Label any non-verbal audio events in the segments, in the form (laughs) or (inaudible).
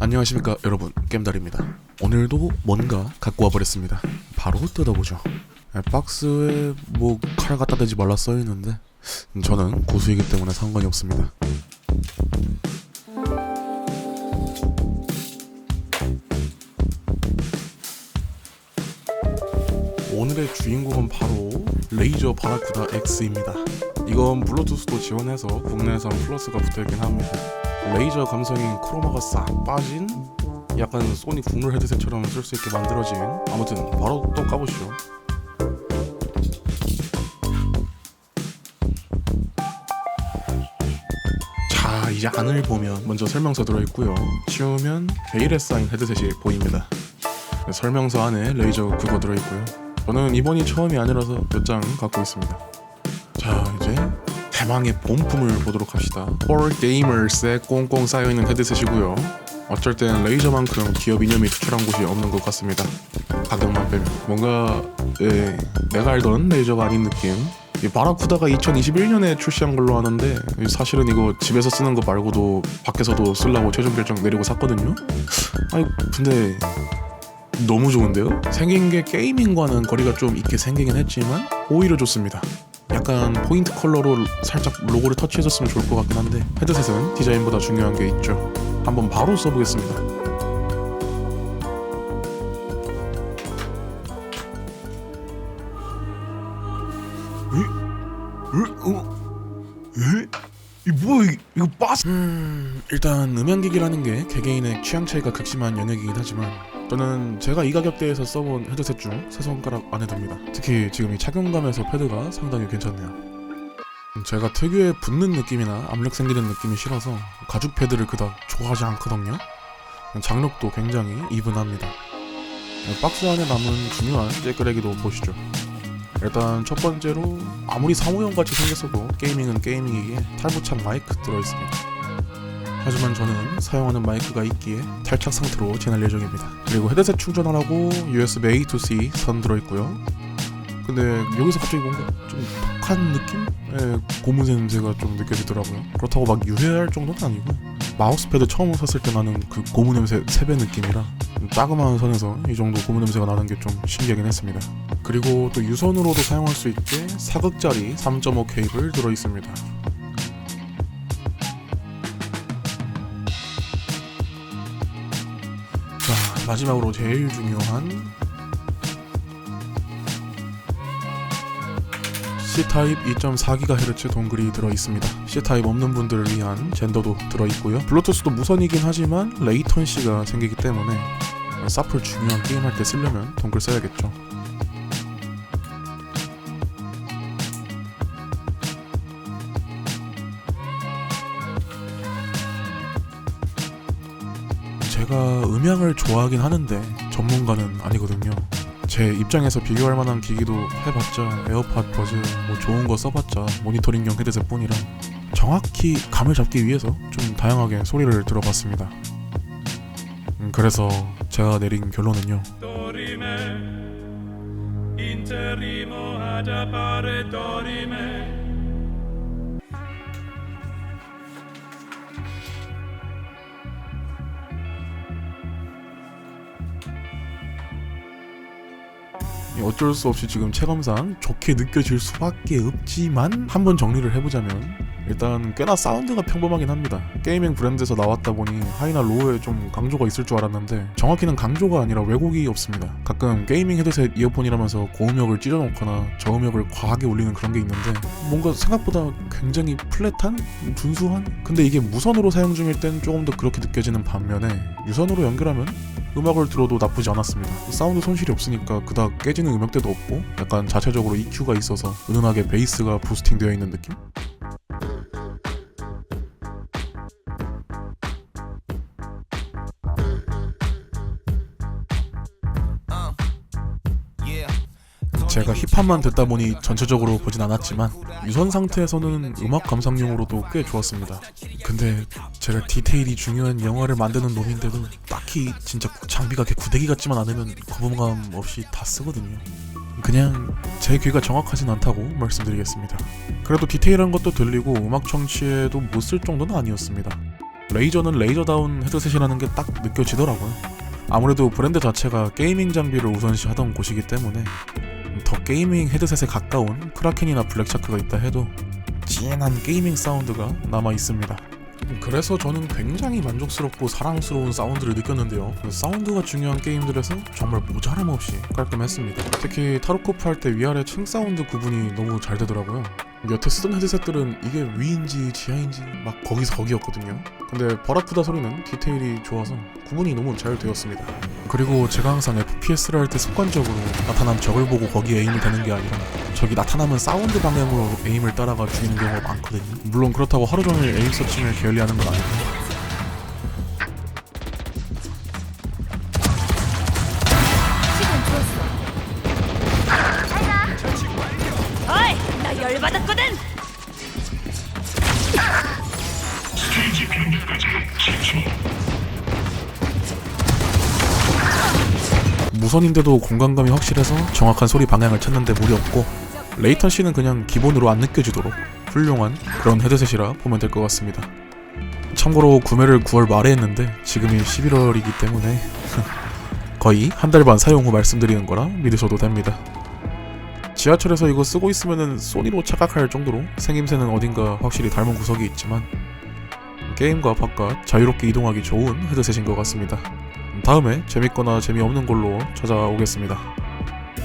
안녕하십니까 여러분. 겜달입니다. 오늘도 뭔가 갖고 와버렸습니다. 바로 뜯어보죠. 아, 박스에 뭐 칼 갖다 대지 말라 써있는데 저는 고수이기 때문에 상관이 없습니다. 오늘의 주인공은 바로 레이저 바라쿠다 X입니다. 이건 블루투스도 지원해서 국내에선 플러스가 붙어있긴 합니다 레이저 감성인 크로마가 싹 빠진 약간 소니 국룰 헤드셋처럼 쓸 수 있게 만들어진 아무튼 바로 또 까보시죠. 자 이제 안을 보면 먼저 설명서 들어있고요. 치우면 베일에 쌓인 헤드셋이 보입니다. 설명서 안에 레이저 그거 들어있고요. 저는 이번이 처음이 아니라서 몇 장 갖고 있습니다 대망의 본품을 보도록 합시다. For Gamers에 꽁꽁 쌓여있는 헤드셋이고요. 어쩔 땐 레이저만큼 기업 이념이 투철한 곳이 없는 것 같습니다. 가격만 빼면 뭔가 예, 내가 알던 레이저가 아닌 느낌. 이 바라쿠다가 2021년에 출시한 걸로 아는데 사실은 이거 집에서 쓰는 거 말고도 밖에서도 쓰려고 최종 결정 내리고 샀거든요. 아니 근데 너무 좋은데요? 생긴 게 게이밍과는 거리가 좀 있게 생기긴 했지만 오히려 좋습니다. 약간 포인트 컬러로 살짝 로고를 터치해줬으면 좋을 것 같긴 한데 헤드셋은 디자인보다 중요한 게 있죠. 한번 바로 써보겠습니다. 이 뭐야 이- 이거 빠스? 음 일단 음향기기라는 게 개개인의 취향 차이가 극심한 영역이긴 하지만 저는 제가 이 가격대에서 써본 헤드셋 중 세 손가락 안에 듭니다. 특히 지금 이 착용감에서 패드가 상당히 괜찮네요. 음, 제가 특유의 붙는 느낌이나 압력 생기는 느낌이 싫어서 가죽 패드를 그닥 좋아하지 않거든요. 장력도 굉장히 이분합니다. 네, 박스 안에 남은 중요한 째끄레기도 보시죠. 일단 첫 번째로 아무리 사무용 같이 생겼어도 게이밍은 게이밍이기에 탈부착 마이크 들어있습니다. 하지만 저는 사용하는 마이크가 있기에 탈착 상태로 지낼 예정입니다. 그리고 헤드셋 충전하라고 USB A to C 선 들어있고요. 근데 여기서 갑자기 뭔가 좀 독한 느낌의 고무 냄새가 좀 느껴지더라고요. 그렇다고 막 유해할 정도는 아니고 마우스패드 처음 샀을 때 나는 그 고무 냄새 3배 느낌이라 자그마한 선에서 이 정도 고무 냄새가 나는 게 좀 신기하긴 했습니다. 그리고 또 유선으로도 사용할 수 있게 사극짜리 3.5 케이블 들어 있습니다. 마지막으로 제일 중요한 C타입 2.4GHz 동글이 들어 있습니다. C타입 없는 분들을 위한 젠더도 들어 있고요. 블루투스도 무선이긴 하지만 레이턴시가 생기기 때문에 사플 중요한 게임할 때 쓰려면 동글 써야겠죠. 제가 음향을 좋아하긴 하는데 전문가는 아니거든요. 제 입장에서 비교할 만한 기기도 해봤자 에어팟 버즈 뭐 좋은 거 써봤자 모니터링용 헤드셋 뿐이라 정확히 감을 잡기 위해서 좀 다양하게 소리를 들어봤습니다. 음, 그래서 제가 내린 결론은요. 어쩔 수 없이 지금 체감상 좋게 느껴질 수밖에 없지만 한번 정리를 해보자면 일단 꽤나 사운드가 평범하긴 합니다. 게이밍 브랜드에서 나왔다 보니 하이나 로우에 좀 강조가 있을 줄 알았는데 정확히는 강조가 아니라 왜곡이 없습니다. 가끔 게이밍 헤드셋 이어폰이라면서 고음역을 찢어놓거나 저음역을 과하게 올리는 그런 게 있는데 뭔가 생각보다 굉장히 플랫한? 준수한? 근데 이게 무선으로 사용 중일 땐 조금 더 그렇게 느껴지는 반면에 유선으로 연결하면 음악을 들어도 나쁘지 않았습니다. 사운드 손실이 없으니까 그닥 깨지는 음역대도 없고 약간 자체적으로 EQ가 있어서 은은하게 베이스가 부스팅 되어 있는 느낌? 제가 힙합만 듣다 보니 전체적으로 보진 않았지만 유선 상태에서는 음악 감상용으로도 꽤 좋았습니다. 근데 제가 디테일이 중요한 영화를 만드는 놈인데도 딱히 진짜 장비가 개 구데기 같지만 않으면 거부감 없이 다 쓰거든요. 그냥 제 귀가 정확하진 않다고 말씀드리겠습니다. 그래도 디테일한 것도 들리고 음악 청취에도 못 쓸 정도는 아니었습니다. 레이저는 레이저다운 헤드셋이라는 게 딱 느껴지더라고요. 아무래도 브랜드 자체가 게이밍 장비를 우선시 하던 곳이기 때문에 더 게이밍 헤드셋에 가까운 크라켄이나 블랙샤크가 있다 해도 진한 게이밍 사운드가 남아 있습니다. 그래서 저는 굉장히 만족스럽고 사랑스러운 사운드를 느꼈는데요. 그 사운드가 중요한 게임들에서 정말 모자람 없이 깔끔했습니다. 특히 타로코프 할 때 위아래 층 사운드 구분이 너무 잘 되더라고요. 여태 쓰던 헤드셋들은 이게 위인지 지하인지 막 거기서 거기였거든요. 근데 버라프다 소리는 디테일이 좋아서 구분이 너무 잘 되었습니다. 그리고 제가 항상 FPS를 할 때 습관적으로 나타난 적을 보고 거기에 에임을 대는 게 아니라 적이 나타나면 사운드 방향으로 에임을 따라가 죽이는 경우가 많거든요. 물론 그렇다고 하루 종일 에임 서칭을 게을리하는 건 아니고 어이, 나 열받았거든. 무선인데도 공간감이 확실해서 정확한 소리 방향을 찾는데 무리 없고 레이턴시는 그냥 기본으로 안 느껴지도록 훌륭한 그런 헤드셋이라 보면 될 것 같습니다. 참고로 구매를 9월 말에 했는데 지금이 11월이기 때문에 (laughs) 거의 한 달 반 사용 후 말씀드리는 거라 믿으셔도 됩니다. 지하철에서 이거 쓰고 있으면은 소니로 착각할 정도로 생김새는 어딘가 확실히 닮은 구석이 있지만 게임과 바깥 자유롭게 이동하기 좋은 헤드셋인 것 같습니다. 다음에 재밌거나 재미없는 걸로 찾아오겠습니다.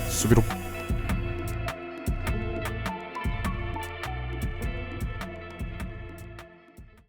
수비로